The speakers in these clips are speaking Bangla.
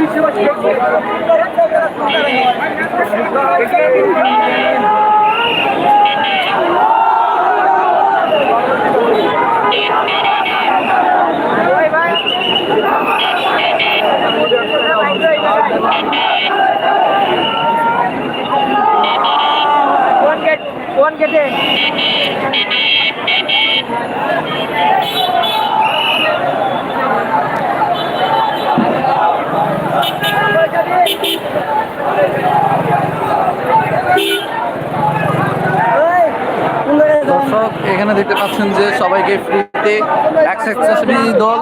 বিশ্ববাসী দর্শক, এখানে দেখতে পাচ্ছেন যে সবাইকে ফ্রিতে এক দল,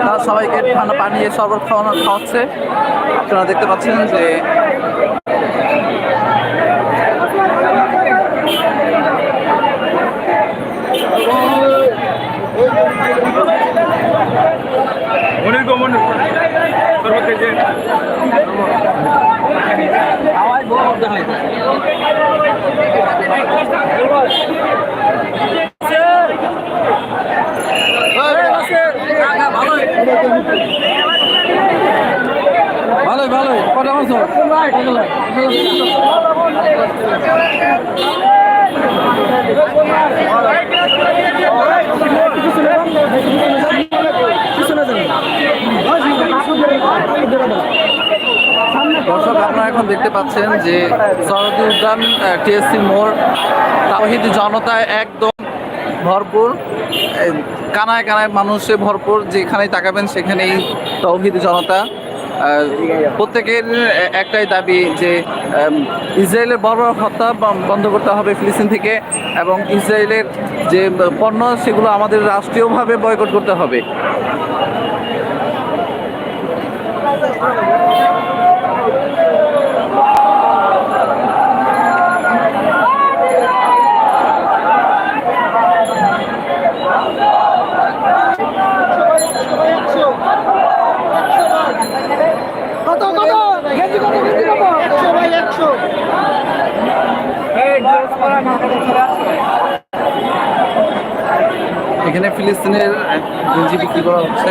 তারা সবাইকে ঠান্ডা পানি শরবত খাওয়ানো খাওয়াচ্ছে। আপনারা দেখতে পাচ্ছেন যে মনির গো মনির সর্বত থেকে ভালোই ভালোই। কটা দর্শক, আপনারা এখন দেখতে পাচ্ছেন যে সরদি উদ্যান টিএসসি মোড় তাহিদ জনতায় একদম ভরপুর কানায় কানায় মানুষে ভরপুর, যেখানেই তাকাবেন সেখানেই তৌহিদ জনতা। প্রত্যেকের একটাই দাবি যে ইসরায়েলের বড় হত্যা বন্ধ করতে হবে ফিলিস্তিন থেকে এবং ইসরায়েলের যে পণ্য, সেগুলো আমাদের রাষ্ট্রীয়ভাবে বয়কট করতে হবে। এখানে ফিলিস্তিনের গুঞ্জি বিক্রি করা হচ্ছে।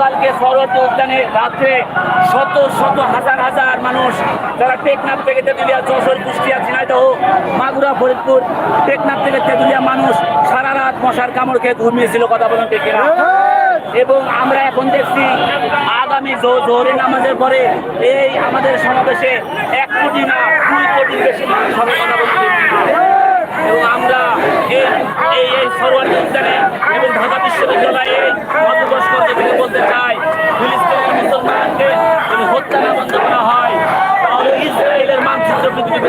গতকালকে সরোয়ার্দী উদ্যানে রাত্রে শত শত হাজার হাজার মানুষ যারা টেকনাফ থেকে তেঁতুলিয়া, যশোর, কুষ্টিয়া, ঝিনাইদহ, মাগুরা, ফরিদপুর, টেকনাফ থেকে তেঁতুলিয়া মানুষ সারা রাত মশার কামড় খেয়ে ঘুমিয়েছিল কথা বলেন কিনা? এবং আমরা এখন দেখছি আগামী জো- জোহরের নামাজের পরে এই আমাদের সমাবেশে এক কোটি না দুই কোটির বেশি মানুষ হবে কথা বলতে এই এই সরোয়ারি উদ্যানে এবং ঢাকা বিশ্ববিদ্যালয়ে মতবস্করকে তিনি বলতে চাই ফিলিস্তিনের মুসলমানকে যদি হত্যা না বন্ধ করা হয়, তাহলে ইসরায়েলের মানচিত্র পৃথিবী